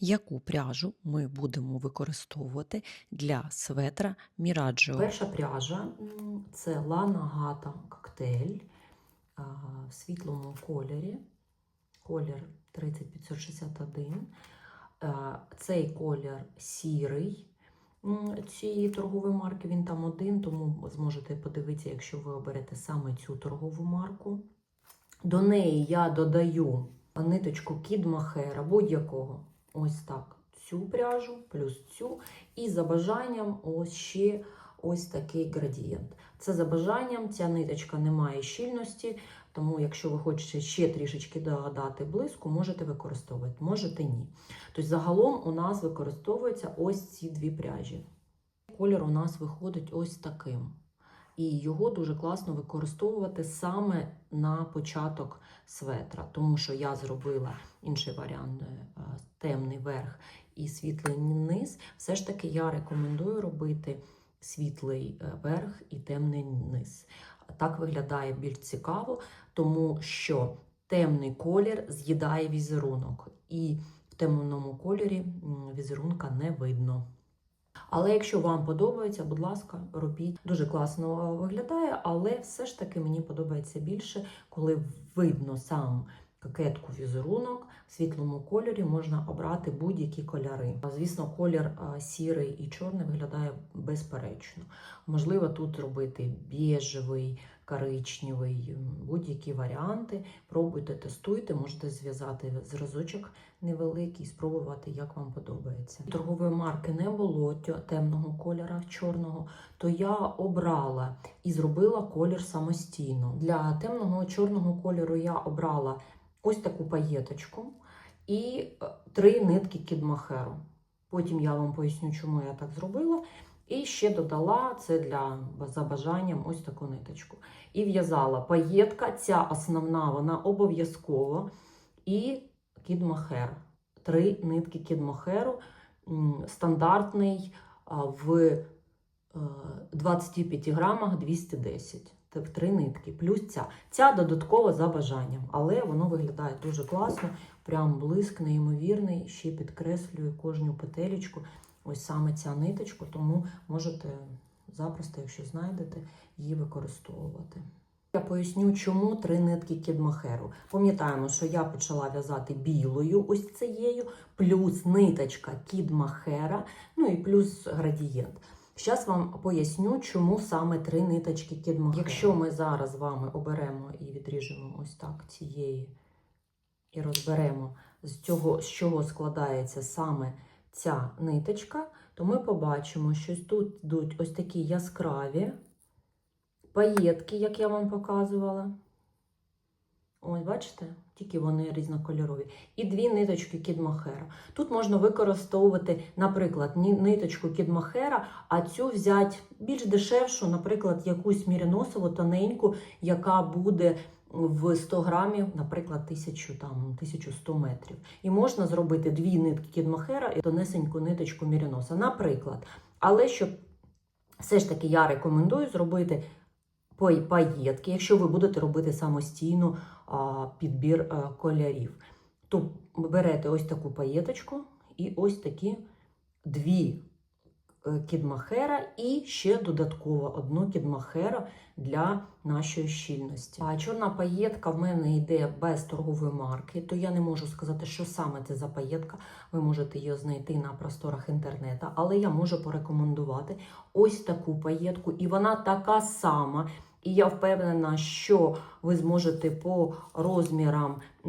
Яку пряжу ми будемо використовувати для светра Міраджо? Перша пряжа це Лана Гата коктейль в світлому кольорі. Колір 30561. Е, Цей колір сірий цієї торгової марки. Він там один, тому зможете подивитися, якщо ви оберете саме цю торгову марку. До неї я додаю ниточку кідмахера будь-якого. Ось так. Цю пряжу, плюс цю. І за бажанням ось ще ось такий градієнт. Це за бажанням, ця ниточка не має щільності, тому якщо ви хочете ще трішечки додати блиску, можете використовувати, можете ні. Тобто загалом у нас використовуються ось ці дві пряжі. Колір у нас виходить ось таким. І його дуже класно використовувати саме на початок светра, тому що я зробила інший варіант е, темний верх і світлий низ. Все ж таки я рекомендую робити світлий е, верх і темний низ. Так виглядає більш цікаво, тому що темний колір з'їдає візерунок, і в темному кольорі візерунка не видно. Але якщо вам подобається, будь ласка, робіть. Дуже класно виглядає, але все ж таки мені подобається більше, коли видно сам кокетку візерунок в світлому кольорі можна обрати будь-які кольори. Звісно, колір сірий і чорний виглядає безперечно. Можливо, тут робити біжевий, коричневий, будь-які варіанти. Пробуйте, тестуйте, можете зв'язати зразочок невеликий, спробувати, як вам подобається. Торгової марки не було темного кольора, чорного, то я обрала і зробила колір самостійно. Для темного чорного кольору я обрала ось таку паєточку і е, три нитки кідмахеру. Потім я вам поясню, чому я так зробила. І ще додала це для за бажанням ось таку ниточку. І в'язала паєтка, ця основна, вона обов'язково. І кідмахер. Три нитки кідмахеру, м, стандартний в е, 25 грамах 210. Це в три нитки, плюс ця. Ця додатково за бажанням, але воно виглядає дуже класно, прям блиск неймовірний, ще підкреслює кожну петелечку. Ось саме ця ниточка, тому можете запросто, якщо знайдете, її використовувати. Я поясню, чому три нитки кідмахеру. Пам'ятаємо, що я почала в'язати білою, ось цією, плюс ниточка кідмахера, ну і плюс градієнт. Зараз вам поясню, чому саме три ниточки кідмахера. Якщо ми зараз з вами оберемо і відріжемо ось так цієї і розберемо, з цього, з чого складається саме ця ниточка, то ми побачимо, що тут йдуть ось такі яскраві паєтки, як я вам показувала. Ось, бачите? Тільки вони різнокольорові. І дві ниточки кідмахера. Тут можна використовувати, наприклад, ниточку кідмахера, а цю взяти більш дешевшу, наприклад, якусь міріносову тоненьку, яка буде в 100 грамів, наприклад, 1000, там, 1100 метрів. І можна зробити дві нитки кідмахера і тонесеньку ниточку міріноса. Наприклад. Але щоб все ж таки я рекомендую зробити паєтки, якщо ви будете робити самостійно підбір а, кольорів. То берете ось таку паєточку і ось такі дві е, кідмахера і ще додатково одну кідмахера для нашої щільності. А чорна паєтка в мене йде без торгової марки, то я не можу сказати, що саме це за паєтка. Ви можете її знайти на просторах інтернету, але я можу порекомендувати ось таку паєтку, і вона така сама. І я впевнена, що ви зможете по розмірам е,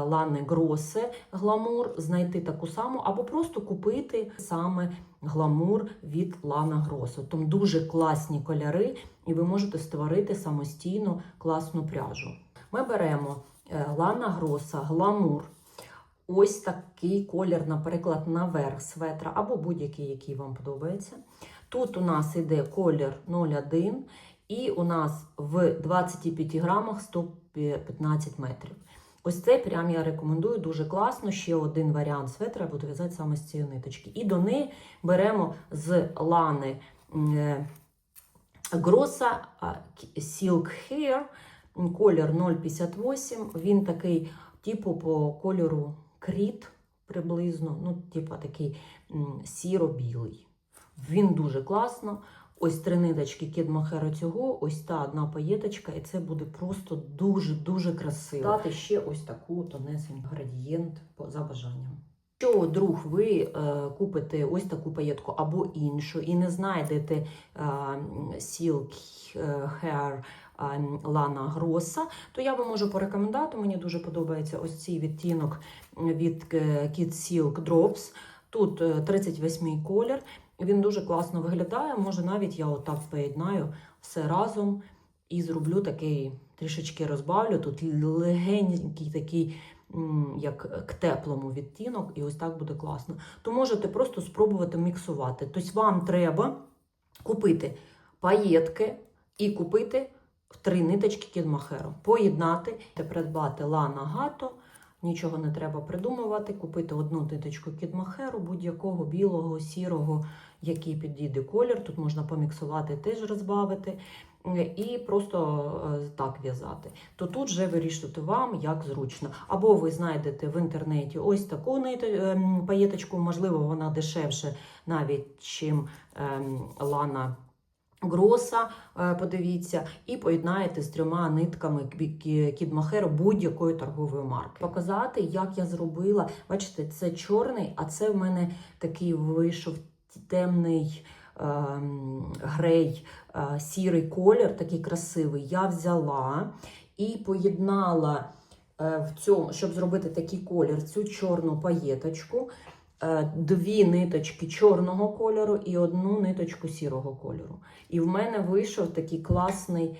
Лани Гросе гламур знайти таку саму, або просто купити саме гламур від Лана Гросе. Там дуже класні кольори, і ви можете створити самостійно класну пряжу. Ми беремо е, Лана Гроса, гламур. Ось такий колір, наприклад, наверх светра, або будь-який, який вам подобається. Тут у нас йде колір 01, і у нас в 25 грамах 115 метрів. Ось цей прям я рекомендую, дуже класно. Ще один варіант светра я буду в'язати саме з цієї ниточки. І до неї беремо з лани е, Гроса Silk Hair, колір 058. Він такий, типу, по кольору кріт, приблизно, ну, типа такий сіро-білий. Він дуже класно. Ось три ниточки кідмахера цього, ось та одна паєточка, і це буде просто дуже-дуже красиво. Дати ще ось таку тонесеньку градієнт за бажанням. Якщо, друг, ви е, купите ось таку паєтку або іншу і не знайдете е, Silk е, Hair е, Lana Grossa, то я вам можу порекомендувати. Мені дуже подобається ось цей відтінок від е, Kid Silk Drops. Тут е, 38 колір. Він дуже класно виглядає. Може, навіть я отак поєднаю все разом і зроблю такий трішечки розбавлю. Тут легенький такий, як к теплому відтінок, і ось так буде класно. То можете просто спробувати міксувати. Тобто вам треба купити паєтки і купити три ниточки кідмахеру. Поєднати, придбати лана гато. Нічого не треба придумувати, купити одну ниточку кідмахеру, будь-якого білого, сірого, який підійде колір. Тут можна поміксувати, теж розбавити. е, І просто е, так в'язати. То тут вже вирішувати вам, як зручно. Або ви знайдете в інтернеті ось таку ем, паєточку, можливо, вона дешевше навіть, чим ем, лана Гроса, е, подивіться, і поєднаєте з трьома нитками кідмахеру будь-якої торгової марки. Показати, як я зробила. Бачите, це чорний, а це в мене такий вийшов темний ем, грей, е, сірий колір, такий красивий. Я взяла і поєднала е, в цьому, щоб зробити такий колір, цю чорну паєточку. Е, Дві ниточки чорного кольору і одну ниточку сірого кольору. І в мене вийшов такий класний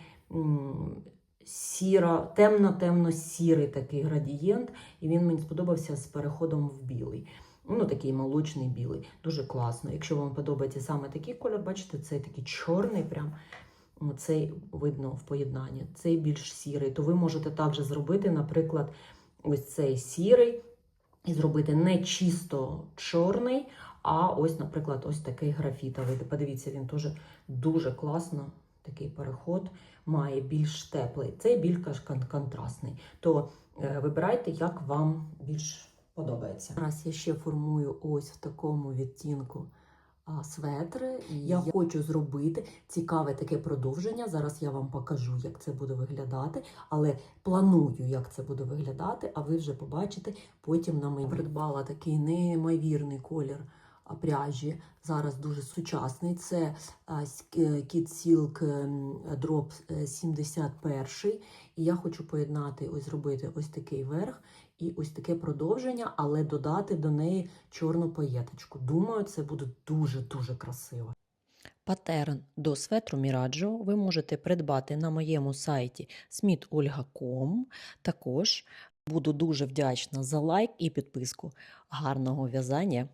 сіро, темно-темно-сірий такий градієнт, і він мені сподобався з переходом в білий. Ну, такий молочний білий. Дуже класно. Якщо вам подобається саме такий кольор, бачите, цей такий чорний, прям цей видно в поєднанні, цей більш сірий. То ви можете також зробити, наприклад, ось цей сірий, і зробити не чисто чорний, а ось, наприклад, ось такий графітовий. Подивіться, він теж дуже класно. Такий переход має більш теплий. Цей більш контрастний. То е, вибирайте, як вам більш подобається. Зараз я ще формую ось в такому відтінку светри. І я хочу зробити цікаве таке продовження. Зараз я вам покажу, як це буде виглядати, але планую, як це буде виглядати, а ви вже побачите потім на мені. Придбала такий неймовірний колір пряжі. Зараз дуже сучасний. Це е, Kid Silk ем, Drop е, 71. І я хочу поєднати, ось зробити ось такий верх і ось таке продовження, але додати до неї чорну паєточку. Думаю, це буде дуже-дуже красиво. Патерн до светру Міраджо ви можете придбати на моєму сайті smitolga.com. Також буду дуже вдячна за лайк і підписку. Гарного в'язання!